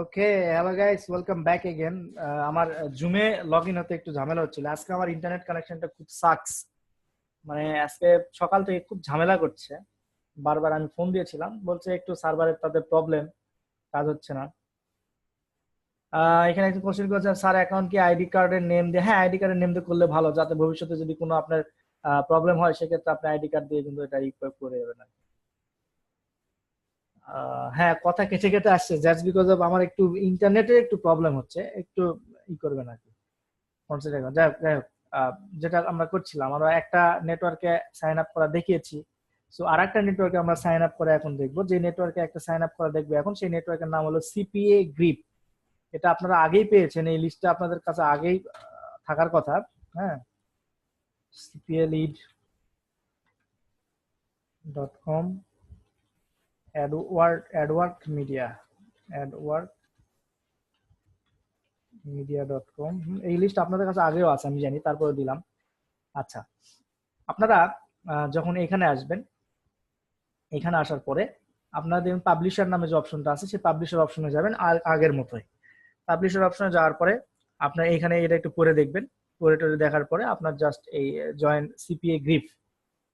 Okay hello guys welcome back again আমার জুমে log in হতে একটু ঝামেলা হচ্ছিল। আজকে আমার ইন্টারনেট কানেকশনটা খুব সাকস মানে আজকে সকাল থেকে খুব ঝামেলা করছে। বারবার আমি ফোন দিয়েছিলাম, বলছে একটু সার্ভারের তাদের প্রবলেম কাজ হচ্ছে না। এখানে একটা কোশ্চেন করেছেন স্যার অ্যাকাউন্ট কি আইডি কার্ডের নেম দিয়ে হ্যাঁ আইডি কার্ডের নেম দিয়ে করলে ভালো, যাতে ভবিষ্যতে যদি কোনো আপনার প্রবলেম হয়, সেক্ষেত্রে আপনি আইডি কার্ড দিয়ে কিন্তু এটা রিকোয়েস্ট করে যাবেন আর কি। হ্যাঁ কথা কেটে কেটে আসছে। জাস্ট বিকজ অফ আমার একটু ইন্টারনেটের একটু প্রবলেম হচ্ছে। একটু ই করবেন আর কি। যাই হোক যেটা আমরা করছিলাম, আমরা একটা নেটওয়ার্কে সাইন আপ করা দেখিয়েছি। সো আর একটা নেটওয়ার্কে আমরা সাইন আপ করে এখন দেখব। যে নেটওয়ার্কে একটা সাইন আপ করা দেখব এখন, সেই নেটওয়ার্কের নাম হলো সিপিএ গ্রিপ এটা আপনারা আগেই পেয়েছেন। এই লিস্টটা আপনাদের কাছে আগেই থাকার কথা। হ্যাঁ। CPA lead dot com media adwork media dot com এই লিস্ট আপনাদের কাছে আগেও আছে, আমি জানি তারপরে দিলাম। আচ্ছা আপনারা যখন এখানে আসবেন, এখানে আসার পরে আপনাদের পাবলিশার নামে যে অপশনটা আছে, সেই পাবলিশার অপশনে যাবেন আ- আগের মতোই। পাবলিশার অপশনে যাওয়ার পরে আপনার এখানে এটা একটু করে দেখবেন। টরে দেখার পরে আপনার জাস্ট এই জয়েন সিপিএ গ্রিপ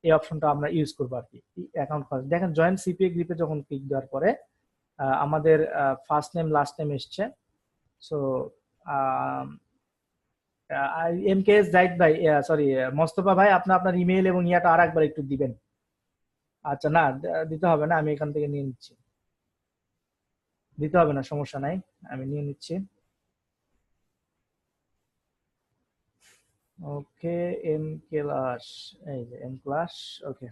এই অপশনটা আমরা ইউজ করব আর কি অ্যাকাউন্ট খরচ দেখেন জয়েন সিপিএ গ্রিপে যখন ক্লিক দেওয়ার পরে আমাদের ফার্স্ট নেম লাস্ট নেম এসছে। So M K S Zahid ভাই সরি মোস্তফা ভাই, আপনি আপনার ইমেল এবং ইয়াটা আর একবার একটু দিবেন। আচ্ছা না দিতে হবে না, আমি এখান থেকে নিয়ে নিচ্ছি। দিতে হবে না, সমস্যা নাই, আমি নিয়ে নিচ্ছি। ওকে এম ক্লাস এই এম ক্লাস ওকে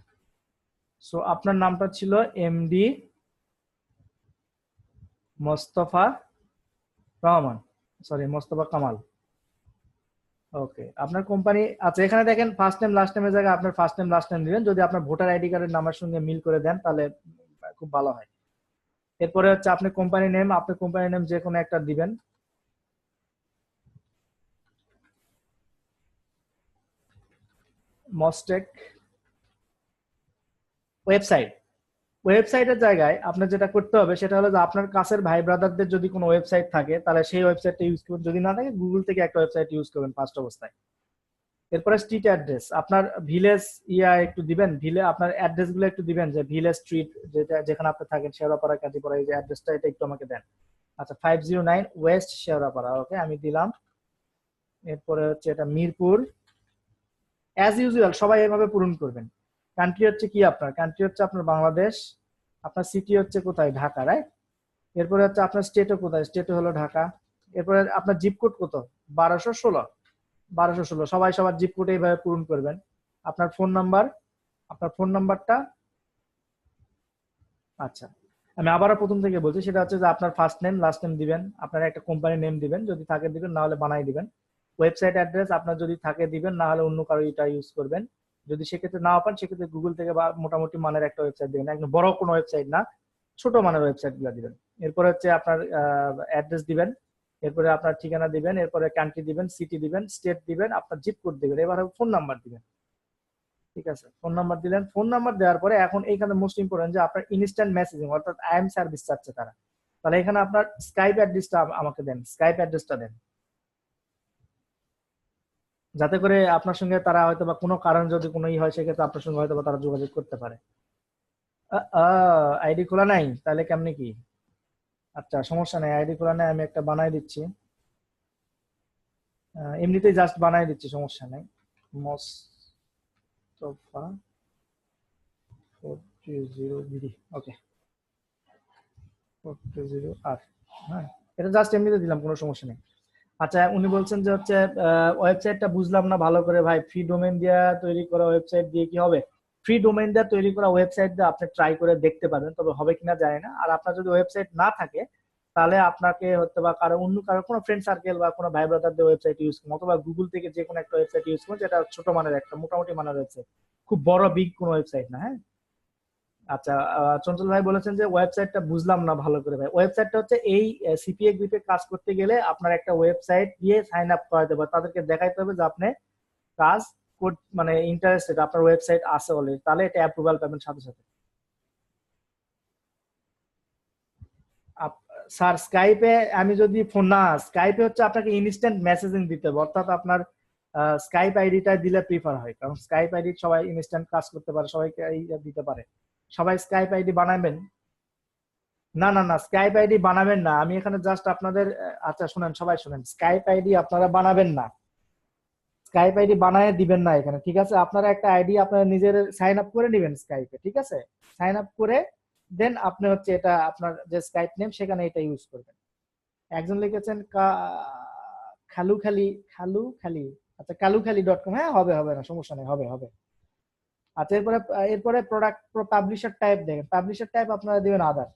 সো আপনার নামটা ছিল MD Mostafa Rahman sorry Mostafa Kamal. Okay আপনার কোম্পানি আচ্ছা এখানে দেখেন ফার্স্ট নেম লাস্ট নেমের জায়গায় আপনার ফার্স্ট নেম লাস্ট নেম দিবেন। যদি আপনার ভোটার আইডি কার্ডের নামের সঙ্গে মিল করে দেন, তাহলে খুব ভালো হয়। এরপরে হচ্ছে আপনি কোম্পানি নেম আপনার কোম্পানি নেম যে কোনো একটা দিবেন। মস্টেক ওয়েবসাইট। ওয়েবসাইটের জায়গায় আপনার যেটা করতে হবে সেটা হলো যে আপনার কাছের ভাই ব্রাদারদের যদি কোনো ওয়েবসাইট থাকে, তাহলে সেই ওয়েবসাইটটা ইউজ করবেন যদি না থাকে গুগল থেকে একটা ওয়েবসাইট ইউজ করবেন ফার্স্ট অবস্থায়। এরপরে স্ট্রিট অ্যাড্রেস আপনার ভিলেজ ইয়া একটু দিবেন ভিলে আপনার অ্যাড্রেসগুলো একটু দিবেন, যে ভিলেজ স্ট্রিট যেটা, যেখানে আপনি থাকেন, শেওড়াপাড়া, কাজীপাড়া, এই যে অ্যাড্রেসটা এটা একটু আমাকে দেন। আচ্ছা five zero nine west Shewrapara okay আমি দিলাম। এরপরে হচ্ছে এটা মিরপুর। অ্যাজ ইউজুয়াল সবাই এভাবে পূরণ করবেন। কান্ট্রি হচ্ছে কি আপনার? কান্ট্রি হচ্ছে আপনার বাংলাদেশ, আপনার সিটি হচ্ছে কোথায়? ঢাকা রাইট এরপরে হচ্ছে আপনার স্টেটও কোথায়? স্টেটও হলো ঢাকা। এরপরে আপনার জিপ কোড কত? বারোশো ষোলো। বারোশো ষোলো। সবাই সবার জিপ কোড এইভাবে পূরণ করবেন। আপনার ফোন নাম্বার আপনার ফোন নাম্বারটা আচ্ছা আমি আবারও প্রথম থেকে বলছি, সেটা হচ্ছে যে আপনার ফার্স্ট নেম লাস্ট নেম দিবেন, আপনার একটা কোম্পানি নেম দিবেন, যদি থাকে দিবেন, না হলে বানাই দিবেন। ওয়েবসাইট অ্যাড্রেস আপনার যদি থাকে দিবেন না হলে অন্য কারও এটা ইউজ করবেন। যদি সেক্ষেত্রে না পান, সেক্ষেত্রে গুগল থেকে বা মোটামুটি মানের একটা ওয়েবসাইট দিবেন। একদম বড় কোনো ওয়েবসাইট না, ছোট মানের ওয়েবসাইটগুলো দিবেন। এরপরে হচ্ছে আপনার অ্যাড্রেস দিবেন, এরপরে আপনার ঠিকানা দিবেন, এরপরে কান্ট্রি দিবেন সিটি দিবেন স্টেট দিবেন, আপনার জিপ কোড দিবেন, এবার ফোন নাম্বার দিবেন। ঠিক আছে? ফোন নাম্বার দিলেন ফোন নাম্বার দেওয়ার পরে এখন এইখানে মোস্ট ইম্পর্টেন্ট যে আপনার ইনস্ট্যান্ট মেসেজিং অর্থাৎ আই এম সার্ভিস চাচ্ছে তারা। তাহলে এখানে আপনার স্কাইপ অ্যাড্রেসটা আমাকে দেন স্কাইপ অ্যাড্রেসটা দেন। যাতে করে আপনার সঙ্গে তারা হয়তো বা কোনো কারণ যদি কোনো ই হয়, সেক্ষেত্রে আপনার সঙ্গে হয়তো বা তারা যোগাযোগ করতে পারে। আইডি খোলা নাই? তাহলে কেমনি কি? আচ্ছা সমস্যা নেই। আইডি খোলা নাই, আমি একটা বানাই দিচ্ছি। এমনিতেই জাস্ট বানাই দিচ্ছি, সমস্যা নেই। Mostafa four two zero BD, okay. Four two zero আর হ্যাঁ। এটা জাস্ট এমনিতে দিলাম, কোনো সমস্যা নেই। আচ্ছা উনি বলছেন যে হচ্ছে ওয়েবসাইটটা বুঝলাম না ভালো করে ভাই, ফ্রি ডোমেন দিয়া তৈরি করা ওয়েবসাইট দিয়ে কি হবে? ফ্রি ডোমেন দিয়ে তৈরি করা ওয়েবসাইট দিয়ে আপনি ট্রাই করে দেখতে পারেন, তবে হবে কিনা জানি না। আর আপনার যদি ওয়েবসাইট না থাকে, তাহলে আপনাকে হয়তো বা কারও অন্য কারও, কোনো ফ্রেন্ড সার্কেল বা কোনো ভাই ব্রাদারদের ওয়েবসাইট ইউজ করুন, অথবা গুগল থেকে যে কোনো একটা ওয়েবসাইট ইউজ করুন, যেটা ছোট মানের একটা, মোটামুটি মানের ওয়েবসাইট খুব বড় বিগ কোনো ওয়েবসাইট না হ্যাঁ? আচ্ছা চঞ্চল ভাই বলেছেন যে ওয়েবসাইটটা বুঝলাম না ভালো করে ভাই। ওয়েবসাইটটা হচ্ছে এই সিপিএ গ্রুপে কাজ করতে গেলে আপনার একটা ওয়েবসাইট দিয়ে সাইন আপ করাতে হবে। তাদেরকে দেখাইতে হবে যে আপনি কাজ মানে ইন্টারেস্টেড আপনার ওয়েবসাইট আছে অলরেডি তাহলে এটা অ্যাপ্রুভাল পাবেন সাথে সাথে। স্যার স্কাইপে আমি যদি ফোন না স্কাইপে হচ্ছে আপনাকে ইনস্ট্যান্ট মেসেজিং দিতে হবে। অর্থাৎ আপনার স্কাইপ আইডিটা দিলে প্রিফার হয়। কারণ স্কাইপ আইডি সবাই ইনস্ট্যান্ট কাজ করতে পারে, সবাইকে দিতে পারে। সবাই স্কাইপ আইডি বানাবেন? না না না স্কাইপ আইডি বানাবেন না। আমি এখানে জাস্ট আপনাদের আচ্ছা শুনেন, সবাই শুনেন। স্কাইপ আইডি আপনারা বানাবেন না। স্কাইপ আইডি বানায় দিবেন না এখানে, ঠিক আছে? আপনারা একটা আইডি আপনারা নিজের সাইন আপ করে নেবেন স্কাইপে ঠিক আছে? সাইন আপ করে দেন আপনি হচ্ছে এটা আপনার যে স্কাইপ নেম সেখানে এটা ইউজ করবেন। একজন লিখেছেন খালু খালি খালু খালি আচ্ছা কালু খালি ডট কম হ্যাঁ হবে হবে না, সমস্যা নেই, হবে হবে। আচ্ছা এরপরে এরপরে প্রোডাক্ট পাবলিশার টাইপ দেখেন। পাবলিশার টাইপ আপনারা দিবেন আদার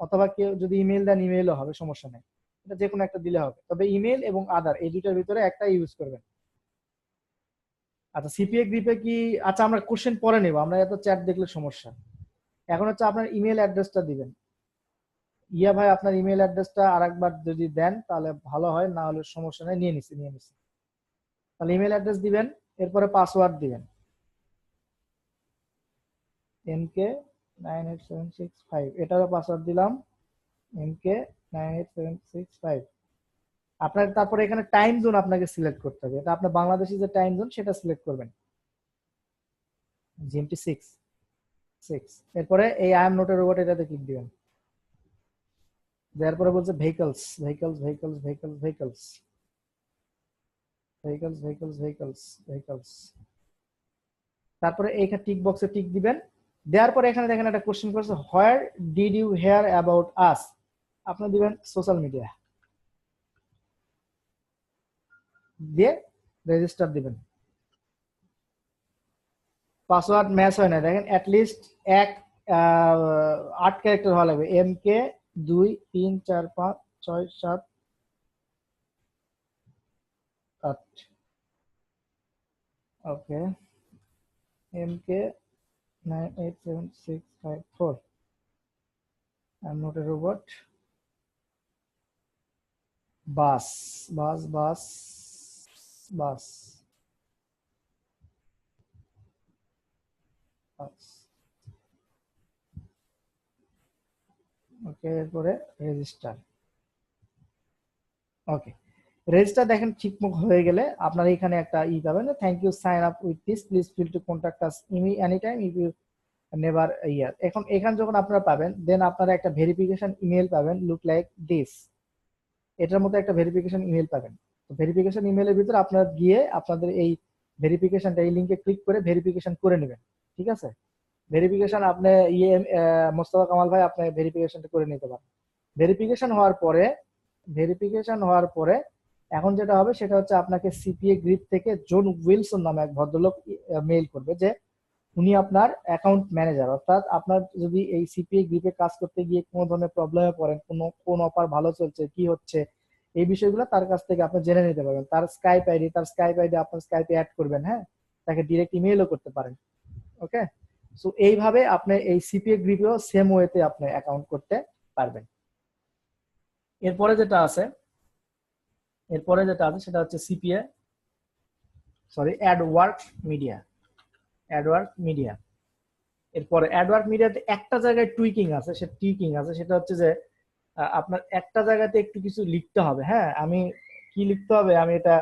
অথবা কেউ যদি ইমেল দেন ইমেলও হবে, সমস্যা নেই। এটা যে কোনো একটা দিলে হবে। তবে ইমেল এবং আদার এই দুইটার ভিতরে একটা ইউজ করবেন। আচ্ছা সিপিএ গ্রিপে কি? আচ্ছা আমরা কোশ্চেন পরে নেব। আমরা এত চ্যাট দেখলে সমস্যা। এখন হচ্ছে আপনার ইমেল অ্যাড্রেসটা দিবেন। ইয়া ভাই, আপনার ইমেল অ্যাড্রেসটা আরেকবার যদি দেন, তাহলে ভালো হয়, না হলে সমস্যা নেই। নিয়ে নিছি নিয়ে নিছি। তাহলে ইমেল অ্যাড্রেস দিবেন, এরপরে পাসওয়ার্ড দিবেন। MK nine eight seven six five এটারও পাসওয়ার্ড দিলাম। MK nine eight seven six five আপনার, তারপরে এখানে টাইম জোন আপনাকে সিলেক্ট করতে হবে। এটা আপনার বাংলাদেশি যে টাইম জোন সেটা সিলেক্ট করবেন। জিএমটি সিক্স সিক্স এরপরে এই আই এম নোটের রোবট এটাতে ক্লিক দিবেন। দেওয়ার পরে বলছে vehicles vehicles vehicles vehicles vehicles vehicles vehicles vehicles vehicles তারপরে এইখানে টিক বক্সে টিক দিবেন। দেওয়ার পরে এখানে দেখেন একটা কোশ্চেন করছে where did you hear about us আপনি দিবেন সোশ্যাল মিডিয়া দিয়ে রেজিস্টার দিবেন। পাসওয়ার্ড ম্যাচ হয় না। দেখেন অ্যাটলিস্ট এক আহ, আট ক্যারেক্টার হওয়া লাগবে। এম কে দুই তিন চার পাঁচ ছয় সাত আট। Okay M K 987654. I'm not a robot. Bus, bus, bus, bus. Okay, for a register. Okay. Register দেখেন ঠিকমতো হয়ে গেলে আপনার এখানে একটা ই পাবেন thank you sign up with this please feel to contact us Imi any time if you never hear এখন এখানে যখন আপনারা পাবেন দেন আপনারা একটা ভেরিফিকেশন ইমেল পাবেন লুক লাইক দিস এটার মধ্যে একটা ভেরিফিকেশন ইমেল পাবেন। তো ভেরিফিকেশন ইমেলের ভিতরে আপনারা গিয়ে আপনাদের এই ভেরিফিকেশনটা এই লিঙ্কে ক্লিক করে ভেরিফিকেশন করে নেবেন। ঠিক আছে? ভেরিফিকেশন আপনি ইয়ে মোস্তফা কামাল ভাই আপনি ভেরিফিকেশনটা করে নিতে পারেন। ভেরিফিকেশন হওয়ার পরে ভেরিফিকেশন হওয়ার পরে এখন যেটা হবে সেটা হচ্ছে আপনাকে সিপিএ গ্রিপ থেকে জন উইলসন নামে এক ভদ্রলোক মেইল করবে যে উনি আপনার অ্যাকাউন্ট ম্যানেজার অর্থাৎ আপনার যদি এই সিপিএ গ্রিপে কাজ করতে গিয়ে কোনো ধরনের প্রবলেমে পড়েন, কোনো, কোন অফার ভালো চলছে, কি হচ্ছে, এই বিষয়গুলো তার কাছ থেকে আপনি জেনে নিতে পারবেন। তার স্কাইপ আইডি তার স্কাইপ আইডি আপনার স্কাইপে অ্যাড করবেন হ্যাঁ? তাকে ডিরেক্ট ইমেলও করতে পারেন ওকে সো এইভাবে আপনি এই সিপিএ গ্রিপেও সেম ওয়েতে আপনি অ্যাকাউন্ট করতে পারবেন। এরপরে যেটা আছে এরপরে যেটা আছে সেটা হচ্ছে CPA sorry adwork media adwork media এরপরে অ্যাডওয়ার্ক মিডিয়াতে একটা জায়গায় টুইকিং আছে, সে টুইকিং আছে, সেটা হচ্ছে যে আপনার একটা জায়গাতে একটু কিছু লিখতে হবে হ্যাঁ? আমি কি লিখতে হবে? আমি এটা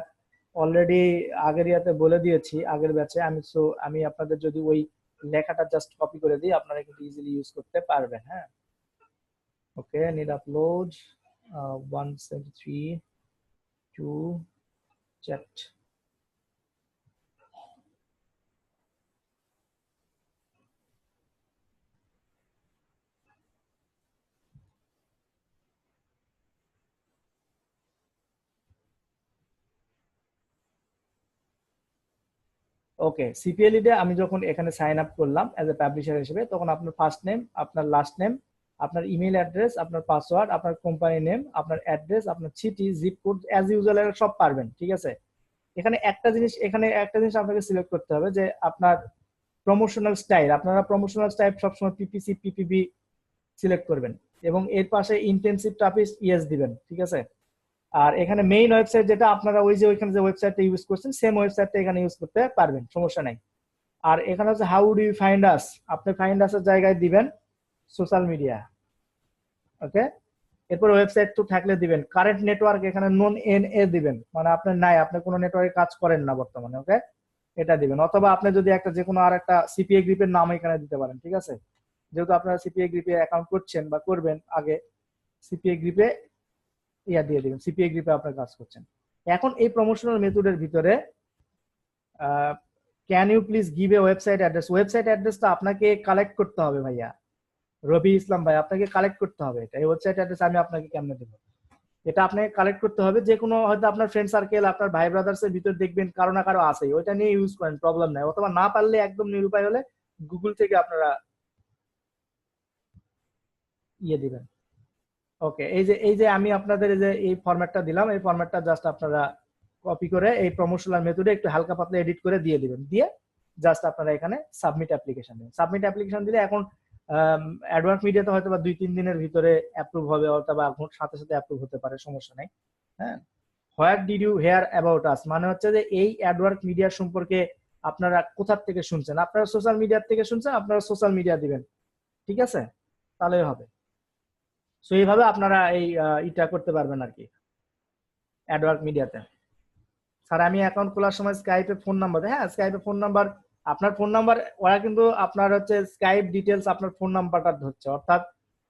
অলরেডি আগের ইয়াতে বলে দিয়েছি, আগের ব্যাচে আমি সো আমি আপনাদের যদি ওই লেখাটা জাস্ট কপি করে দিই, আপনারা কিন্তু ইজিলি ইউজ করতে পারবেন হ্যাঁ? Okay need upload one seventy three two chat okay CPL এ আমি যখন এখানে সাইন আপ করলাম অ্যাজ এ পাবলিশার হিসেবে, তখন আপনার ফার্স্ট নেম আপনার লাস্ট নেম আপনার ইমেল অ্যাড্রেস আপনার পাসওয়ার্ড আপনার কোম্পানি নেম আপনার অ্যাড্রেস আপনার city zip code as usual সব পারবেন, ঠিক আছে? এখানে একটা জিনিস, এখানে একটা জিনিস আপনাকে সিলেক্ট করতে হবে যে আপনার প্রমোশনাল স্টাইল আপনারা প্রমোশনাল স্টাইল সবসময় পিপিসি পিপিবি সিলেক্ট করবেন এবং এর পাশে ইন্টেন্সিভ ট্রাফিক ইয়েস দিবেন, ঠিক আছে? আর এখানে মেইন ওয়েবসাইট যেটা আপনারা ওই যে ওইখানে যে ওয়েবসাইটটা ইউজ করছেন সেম ওয়েবসাইটটা এখানে ইউজ করতে পারবেন, সমস্যা নাই। আর এখানে হচ্ছে how do you find us আপনি ফাইন্ড আসের জায়গায় দিবেন সোশ্যাল মিডিয়া। ওকে? এরপর ওয়েবসাইট তো থাকলে দিবেন। কারেন্ট নেটওয়ার্ক এখানে নন এন এ দিবেন। মানে আপনার নাই, আপনি কোনো নেটওয়ার্কে কাজ করেন না বর্তমানে, ওকে? এটা দিবেন। অথবা আপনি যদি একটা যে কোনো আর একটা সিপিএ গ্রিপের নাম এখানে দিতে পারেন, ঠিক আছে? যেহেতু আপনারা সিপিএ গ্রিপে অ্যাকাউন্ট করছেন বা করবেন, আগে সিপিএ গ্রিপে ইয়া দিয়ে দিবেন। সিপিএ গ্রিপে আপনার কাজ করছেন। এখন এই প্রমোশনাল মেথডের ভিতরে can you please give a website address website অ্যাড্রেসটা আপনাকে কালেক্ট করতে হবে ভাইয়া। রবি ইসলাম ভাই, আপনাকে কালেক্ট করতে হবে এটা। এই ওয়েবসাইট অ্যাড্রেস আমি আপনাকে কেমনে দেবো? এটা আপনাকে কালেক্ট করতে হবে, যে কোনো হয়তো আপনার ফ্রেন্ড সার্কেল আপনার ভাই ব্রাদার্স এর ভিতর দেখবেন, কারও না কারও আছে ওইটা নিয়ে ইউজ করেন প্রবলেম নাই। অথবা না পারলে একদম নিরুপায় হলে গুগল থেকে আপনারা ইয়ে দিবেন। ওকে এই যে এই যে আমি আপনাদের এই যে, এই ফরম্যাটটা দিলাম, এই ফরম্যাটটা জাস্ট আপনারা কপি করে এই প্রমোশনাল মেথডে একটু হালকা পাতলা এডিট করে দিয়ে দিবেন। দিয়ে জাস্ট আপনারা এখানে সাবমিট অ্যাপ্লিকেশন দিবেন। সাবমিট অ্যাপ্লিকেশন দিলে এখন অ্যাডভান্স মিডিয়াতে হয়তো বা দুই, তিন দিনের ভিতরে অ্যাপ্রুভ হবে, অথবা সাথে সাথে অ্যাপ্রুভ হতে পারে, সমস্যা নেই। হ্যাঁ? Where did you hear about us মানে হচ্ছে যে এই অ্যাডওয়ার্ক মিডিয়া সম্পর্কে আপনারা কোথার থেকে শুনছেন? আপনারা সোশ্যাল মিডিয়ার থেকে শুনছেন, আপনারা সোশ্যাল মিডিয়া দিবেন। ঠিক আছে? তাহলেই হবে। সো এইভাবে আপনারা এই ইটা করতে পারবেন আর কি অ্যাডওয়ার্ক মিডিয়াতে স্যার, আমি অ্যাকাউন্ট খোলার সময় স্কাইপে ফোন নাম্বার হ্যাঁ? স্কাইপে ফোন নাম্বার আপনার ফোন নাম্বার ওরা কিন্তু আপনার হচ্ছে স্কাইপ ডিটেলস আপনার ফোন নাম্বারটা ধরছে। অর্থাৎ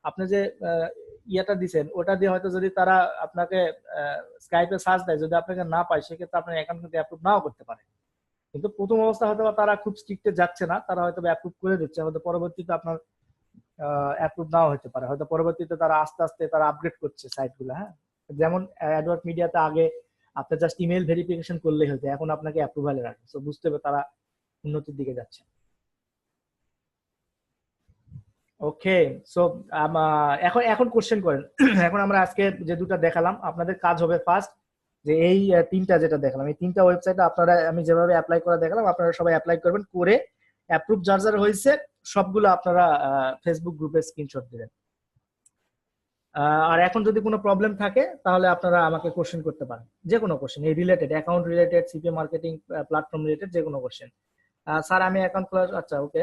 আপনি যে ইয়েটা দিছেন, ওটা দিয়ে হয়তো যদি তারা আপনাকে স্কাইপে সার্চ দেয়, যদি আপনাকে না পায়, সেক্ষেত্রে আপনার অ্যাকাউন্ট কিন্তু অ্যাপ্রুভ নাও করতে পারে। কিন্তু প্রথম অবস্থা হয়তো তারা খুব স্ট্রিক্টে যাচ্ছে না, তারা হয়তো অ্যাপ্রুভ করে দিচ্ছে, হয়তো পরবর্তীতে আপনার অ্যাপ্রুভ নাও হতে পারে। হয়তো পরবর্তীতে তারা আস্তে আস্তে তারা আপগ্রেড করছে সাইটগুলো হ্যাঁ? যেমন অ্যাডওয়ার্ক মিডিয়াতে আগে আপনি জাস্ট ইমেল ভেরিফিকেশন করলেই হতো, এখন আপনাকে অ্যাপ্রুভালে রাখে। তো বুঝতে হবে তারা উন্নতির দিকে যাচ্ছে। ওকে সো এখন এখন কোশ্চেন করেন। এখন আমরা আজকে যে দুটো দেখালাম, আপনাদের কাজ হবে ফার্স্ট যে এই তিনটা যেটা দেখালাম। এই তিনটা ওয়েবসাইটে আপনারা, আমি যেভাবে অ্যাপ্লাই করা দেখালাম, আপনারা সবাই অ্যাপ্লাই করবেন করে অ্যাপ্রুভ যার যার হয়েছে, সবগুলো আপনারা ফেসবুক গ্রুপে স্ক্রিনশট দিবেন। আর এখন যদি কোনো প্রবলেম থাকে, তাহলে আপনারা আমাকে কোশ্চেন করতে পারেন। যে কোনো কোশ্চেন এই related account related CPA marketing platform related যে কোনো কোশ্চেন স্যার, আমি অ্যাকাউন্ট খোলা আচ্ছা ওকে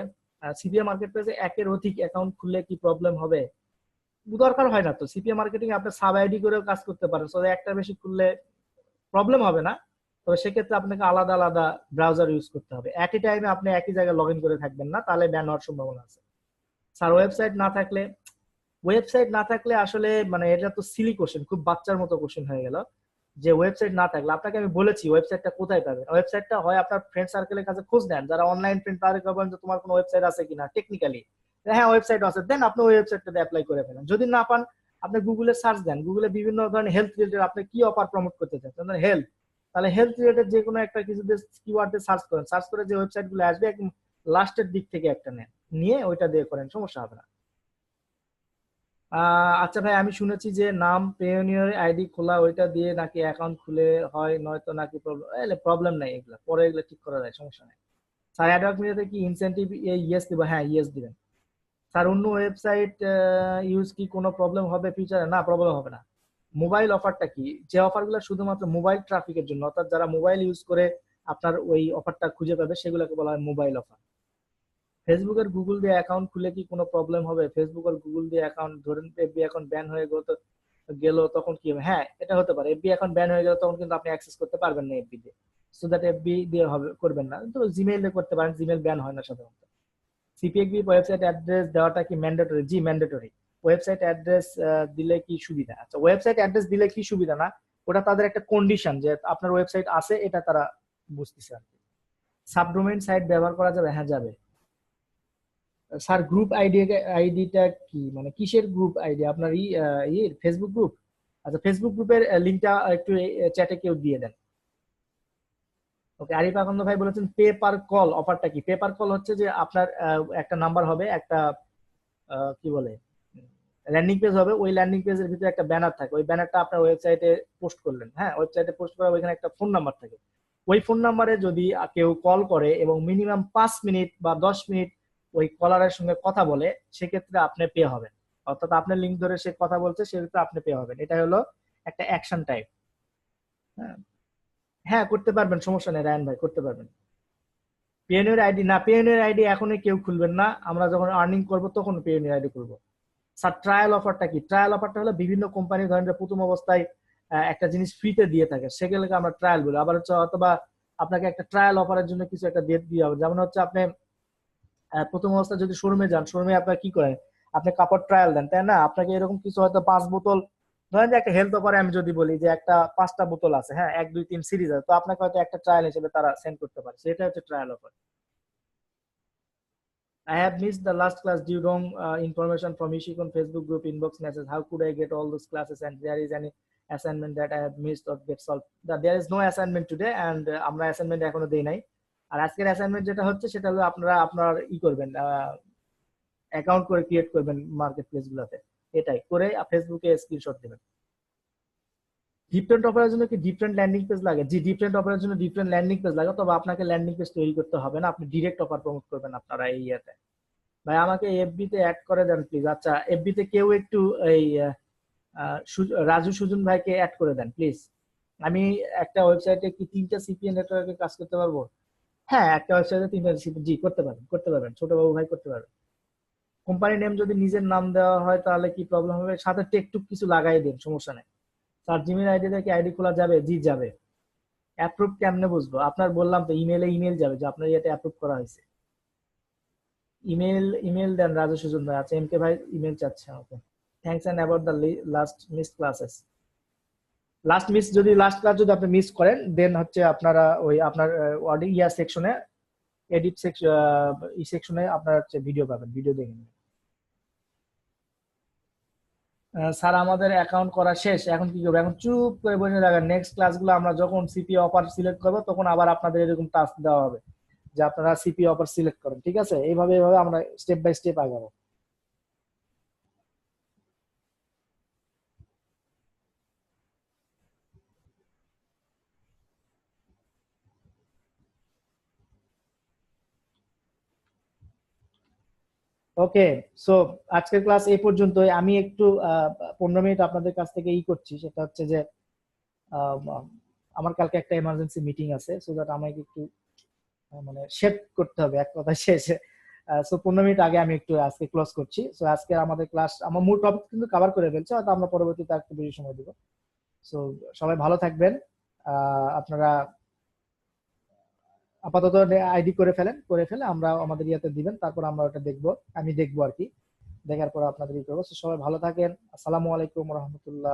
সিপিএ মার্কেট প্লেসে একের অধিক অ্যাকাউন্ট খুললে কি প্রবলেম হবে? দরকার হয় না তো। সিপিএ মার্কেটিং আপনি সাব আইডি করেও কাজ করতে পারেন। সো একটা বেশি খুললে প্রবলেম হবে না। তবে সেক্ষেত্রে আপনাকে আলাদা আলাদা ব্রাউজার ইউজ করতে হবে। একই টাইমে আপনি একই জায়গায় লগ করে থাকবেন না, তাহলে ব্যান হওয়ার সম্ভাবনা আছে। স্যার ওয়েবসাইট না থাকলে ওয়েবসাইট না থাকলে আসলে মানে এটা তো সিলি কোশ্চেন খুব বাচ্চার মতো কোশ্চেন হয়ে গেল। যে ওয়েবসাইট না থাকলে, আপনাকে আমি বলেছি ওয়েবসাইটটা কোথায় পাবেন ওয়েবসাইটটা হয় আপনার ফ্রেন্ড সার্কেলের কাছে খোঁজ নেন, যারা অনলাইন ফ্রেন্ড তাদেরকে বলেন যে তোমার কোনো ওয়েবসাইট আছে কিনা টেকনিক্যালি হ্যাঁ ওয়েবসাইট আছে দেন আপনি ওই ওয়েবসাইটটাতে অ্যাপ্লাই করে ফেলেন। যদি না পান, আপনি গুগলে সার্চ দেন। গুগলে বিভিন্ন ধরনের হেলথ রিলেটেড আপনি কি অফার প্রমোট করতে চান? হেলথ তাহলে হেলথ রিলেটেড যে কোনো একটা কিছু কিওয়ার্ডে সার্চ করেন। সার্চ করে যে ওয়েবসাইটগুলো আসবে, একদম লাস্টের দিক থেকে একটা নেন। নিয়ে ওইটা দিয়ে করেন, সমস্যা হবে না। আচ্ছা ভাই, আমি শুনেছি যে নাম পেওনিয়র আইডি খোলা, ওইটা দিয়ে নাকি অ্যাকাউন্ট খুলে হয়, নয়তো নাকি প্রবলেম প্রবলেম নাই এগুলো, পরে এগুলো ঠিক করা যায়, সমস্যা নেই। স্যার অ্যাডওয়ার্ক মিডিয়াতে কি ইনসেন্টিভ ইয়েস দিব হ্যাঁ ইয়েস দিবেন। স্যার, অন্য ওয়েবসাইট ইউজ কি কোনো প্রবলেম হবে ফিউচারে না প্রবলেম হবে না। মোবাইল অফারটা কি? যে অফারগুলো শুধুমাত্র মোবাইল ট্রাফিকের জন্য, অর্থাৎ যারা মোবাইল ইউজ করে আপনার ওই অফারটা খুঁজে পাবে, সেগুলোকে বলা হয় মোবাইল অফার ফেসবুক আর গুগল দিয়ে অ্যাকাউন্ট খুলে কি কোনো প্রবলেম হবে? ফেসবুক আর গুগল দিয়ে অ্যাকাউন্ট ধরেন এফবি অ্যাকাউন্ট ব্যান হয়ে গেল গেল তখন কি হবে? হ্যাঁ এটা হতে পারে। এফবি অ্যাকাউন্ট ব্যান হয়ে গেল তখন কিন্তু আপনি অ্যাক্সেস করতে পারবেন না এফবি দিয়ে সো দ্যাট এফবি দিয়ে হবে, করবেন না। তো জিমেইলে করতে পারেন। জিমেইল ব্যান হয় না সাধারণত। সিপিএক্সবি ওয়েবসাইট অ্যাড্রেস দেওয়াটা কি ম্যান্ডেটরি জি ম্যান্ডেটরি ওয়েবসাইট অ্যাড্রেস দিলে কি সুবিধা? আচ্ছা ওয়েবসাইট অ্যাড্রেস দিলে কি সুবিধা না? ওটা তাদের একটা কন্ডিশন যে আপনার ওয়েবসাইট আছে, এটা তারা বুঝতেছে আর কি। সাবডোমেইন সাইট ব্যবহার করা যাবে? হ্যাঁ যাবে। স্যার গ্রুপ আইডি আইডিটা কি? মানে কিসের গ্রুপ আইডি আপনার ই ফেসবুক গ্রুপ আচ্ছা ফেসবুক গ্রুপের লিংকটা একটু চ্যাটে কেউ দিয়ে দেন। ওকে আরিফ আকন্দ ভাই বলেছেন পে পার কল অফারটা কি? পে পার কল হচ্ছে যে আপনার একটা নাম্বার হবে, একটা কি বলে ল্যান্ডিং পেজ হবে, ওই ল্যান্ডিং পেজের ভিতরে একটা ব্যানার থাকে। ওই ব্যানারটা আপনার ওয়েবসাইটে পোস্ট করলেন। হ্যাঁ ওয়েবসাইটে পোস্ট করা ওইখানে একটা ফোন নাম্বার থাকে। ওই ফোন নাম্বারে যদি কেউ কল করে এবং মিনিমাম পাঁচ মিনিট বা দশ মিনিট ওই কলারের সঙ্গে কথা বলে সেক্ষেত্রে আপনি পে হবেন। অর্থাৎ আপনার লিঙ্ক ধরে সে কথা বলছে, সেক্ষেত্রে আপনি পে হবেন। এটা হলো একটা অ্যাকশন টাইপ হ্যাঁ। করতে পারবেন, সমস্যা নেই, রায়ন ভাই, করতে পারবেন। পিএনএর আইডি না পিএনএর আইডি এখনই কেউ খুলবেন না। আমরা যখন আর্নিং করব তখন পিএনএর আইডি খুলবো স্যার ট্রায়াল অফারটা কি? ট্রায়াল অফারটা হলো বিভিন্ন কোম্পানি ধরেন প্রথম অবস্থায় একটা জিনিস ফ্রিতে দিয়ে থাকে। সেগুলোকে আমরা ট্রায়াল বলি। আবার হচ্ছে অথবা আপনাকে একটা ট্রায়াল অফারের জন্য কিছু একটা দিয়ে দিয়ে হবে। যেমন হচ্ছে আপনি প্রথম অবস্থায় যদি শোরুমে যান শোরুমে আপনার কি করেন আপনি কাপড় ট্রায়াল দেন তাই না আপনাকে এরকম কিছু হয়তো পাঁচ বোতল ধরেন যে একটা হেলথ অফারে আমি যদি বলি যে একটা পাঁচটা বোতল আছে হ্যাঁ এক দুই তিন সিরিজ আছে তো আপনাকে হয়তো একটা ট্রায়াল হিসেবে তারা সেন্ড করতে পারে সেটা হচ্ছে trial offer I have missed the last class due wrong uh, information from Ishikon Facebook group inbox message. How could I get all those classes and there is any assignment that I have missed or get solved? That there is no assignment today and uh, আমরা assignment এখনও দেই নাই আর আজকের assignment যেটা হচ্ছে, সেটা হলো আপনারা আপনার ই করবেন অ্যাকাউন্ট করে ক্রিয়েট করবেন মার্কেট প্লেস গুলোতে। এটাই, করে ফেসবুকে স্ক্রিনশট দেবেন। ডিফারেন্ট অফারের জন্য কি ডিফারেন্ট ল্যান্ডিং পেজ লাগে? জি ডিফারেন্ট অফারের জন্য ডিফারেন্ট ল্যান্ডিং পেজ লাগে, তবে আপনাকে ল্যান্ডিং পেজ তৈরি করতে হবে না, আপনি ডিরেক্ট অফার প্রমোট করবেন আপনারা এই ইয়েতে। ভাই, আমাকে এফবি তে অ্যাড করে দেন প্লিজ আচ্ছা এফবি তে কেউ একটু এই রাজু সুজন ভাইকে অ্যাড করে দেন প্লিজ আমি একটা ওয়েবসাইটে কি তিনটা সিপিএ নেটওয়ার্কে কাজ করতে পারব? হ্যাঁ একটা ওয়েবসাইটে তিনটা সিপি জি, করতে পারবেন করতে পারবেন ছোট বাবু ভাই করতে পারবেন। কোম্পানি নেম যদি নিজের নাম দেওয়া হয়, তাহলে কি প্রবলেম হবে? সাথে টেকটুক কিছু লাগাই দিন, সমস্যা নেই। স্যার জিমেল আইডি থেকে আইডি খোলা যাবে, জি, যাবে। অ্যাপ্রুভ কেমনে বুঝব? আপনার বললাম তো ইমেলে ইমেল যাবে যে আপনার ইয়েতে অ্যাপ্রুভ করা হয়েছে। ইমেল ইমেল দেন রাজু সুজন ভাই আচ্ছা এম কে ভাই ইমেল চাচ্ছে okay thanks and about the last miss classes last miss যদি লাস্ট ক্লাস যদি আপনি মিস করেন দেন হচ্ছে আপনারা ওই আপনার ইয়া সেকশনে এডিট সেকশন ই সেকশনে আপনারা হচ্ছে ভিডিও পাবেন ভিডিও দেখে নেবেন। স্যার, আমাদের অ্যাকাউন্ট করা শেষ, এখন কি করব? এখন চুপ করে বসে থাকেন। নেক্সট ক্লাসগুলো আমরা যখন সিপি অফার সিলেক্ট করব, তখন আবার আপনাদের এরকম টাস্ক দেওয়া হবে, যে আপনারা সিপি অফার সিলেক্ট করেন, ঠিক আছে? এইভাবে এইভাবে আমরা স্টেপ বাই স্টেপ আগাবো। ওকে সো আজকের ক্লাস এই পর্যন্তই। আমি একটু পনেরো মিনিট আপনাদের কাছ থেকে ই করছি, সেটা হচ্ছে যে আমার কালকে একটা এমার্জেন্সি মিটিং আছে সো দ্যাট আমাকে একটু মানে শেপ করতে হবে এক কথা শেষে। সো পনেরো মিনিট আগে আমি একটু আজকে ক্লোজ করছি। সো আজকে আমাদের ক্লাস আমার মূল টপিক কিন্তু কভার করে ফেলছে, হয়তো আমরা পরবর্তীতে একটু বেশি সময় দিব। সো সবাই ভালো থাকবেন। আপনারা আপাতত আইডি করে ফেলেন, করে ফেলে আমরা আমাদের ইয়াতে দিবেন, তারপর আমরা ওটা দেখব, আমি দেখব আর কি। দেখার পর আপনাদের ই করব সবাই ভালো থাকেন। আসসালামু আলাইকুম রহমতুল্লাহ